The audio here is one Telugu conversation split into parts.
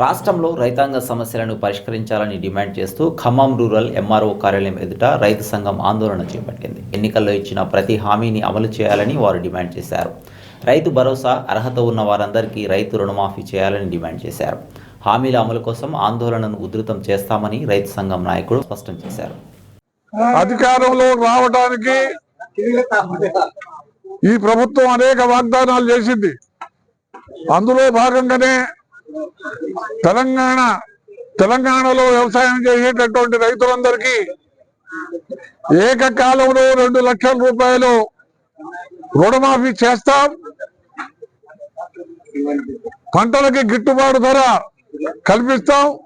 రాష్ట్రంలో రైతాంగ సమస్యలను పరిష్కరించాలని డిమాండ్ చేస్తూ ఖమ్మం రూరల్ ఎంఆర్ఓ కార్యాలయం ఎదుట రైతు సంఘం ఆందోళన చేపట్టింది. ఎన్నికల్లో ఇచ్చిన ప్రతి హామీని అమలు చేయాలని వారు డిమాండ్ చేశారు. రైతు భరోసా అర్హత ఉన్న వారందరికీ రైతు రుణమాఫీ చేయాలని డిమాండ్ చేశారు. హామీల అమలు కోసం ఆందోళనను ఉధృతం చేస్తామని రైతు సంఘం నాయకుడు స్పష్టం చేశారు. అధికారంలో రావడానికి ఈ ప్రభుత్వం అనేక వాగ్దానాలు చేసింది. అందులో భాగంగానే తెలంగాణ తెలంగాణలో వ్యవసాయం చేసేటటువంటి రైతులందరికీ ఏకకాలంలో రెండు లక్షల రూపాయలు రుణమాఫీ చేస్తాం. పంటలకి గిట్టుబాటు ధర కల్పిస్తాం.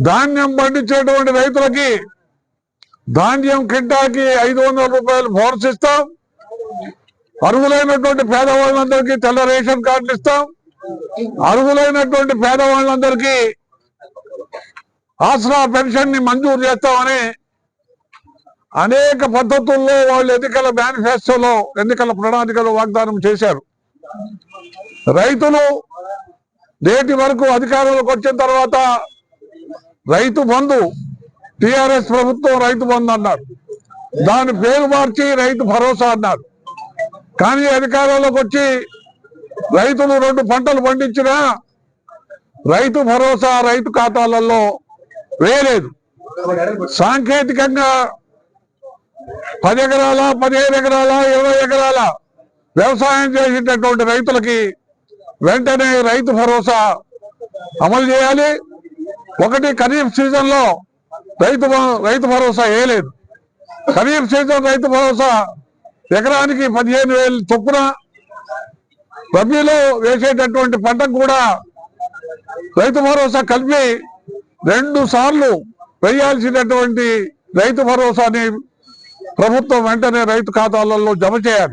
ధాన్యం పండించేటువంటి రైతులకి ధాన్యం కింటాకి ఐదు వందల రూపాయలు బోనస్ ఇస్తాం. అర్హులైనటువంటి పేదవాళ్ళందరికీ తెల్ల రేషన్ కార్డులు ఇస్తాం. అర్హులైనటువంటి పేదవాళ్ళందరికీ ఆసరా పెన్షన్ని మంజూరు చేస్తామని అనేక పద్ధతుల్లో వాళ్ళు ఎన్నికల మేనిఫెస్టోలో ఎన్నికల ప్రణాళికలో వాగ్దానం చేశారు. రైతులు నేటి వరకు అధికారంలోకి వచ్చిన తర్వాత రైతు బంధు టిఆర్ఎస్ ప్రభుత్వం రైతు బంధు అన్నారు. దాని పేరు మార్చి రైతు భరోసా అన్నారు. కానీ అధికారంలోకి వచ్చి రైతులు రెండు పంటలు పండించినా రైతు భరోసా రైతు ఖాతాలలో వేయలేదు. సాంకేతికంగా పది ఎకరాల పదిహేను ఎకరాల ఇరవై ఎకరాల వ్యవసాయం చేసేటటువంటి రైతులకి వెంటనే రైతు భరోసా అమలు చేయాలి. ఒకటి ఖరీఫ్ సీజన్లో రైతు రైతు భరోసా వేయలేదు. ఖరీఫ్ సీజన్ రైతు భరోసా ఎకరానికి పదిహేను వేలు చొప్పున రబీలో వేసేటటువంటి పంటకు కూడా రైతు భరోసా కలిపి రెండు సార్లు వేయాల్సినటువంటి రైతు భరోసాని ప్రభుత్వం వెంటనే రైతు ఖాతాలలో జమ చేయాలి.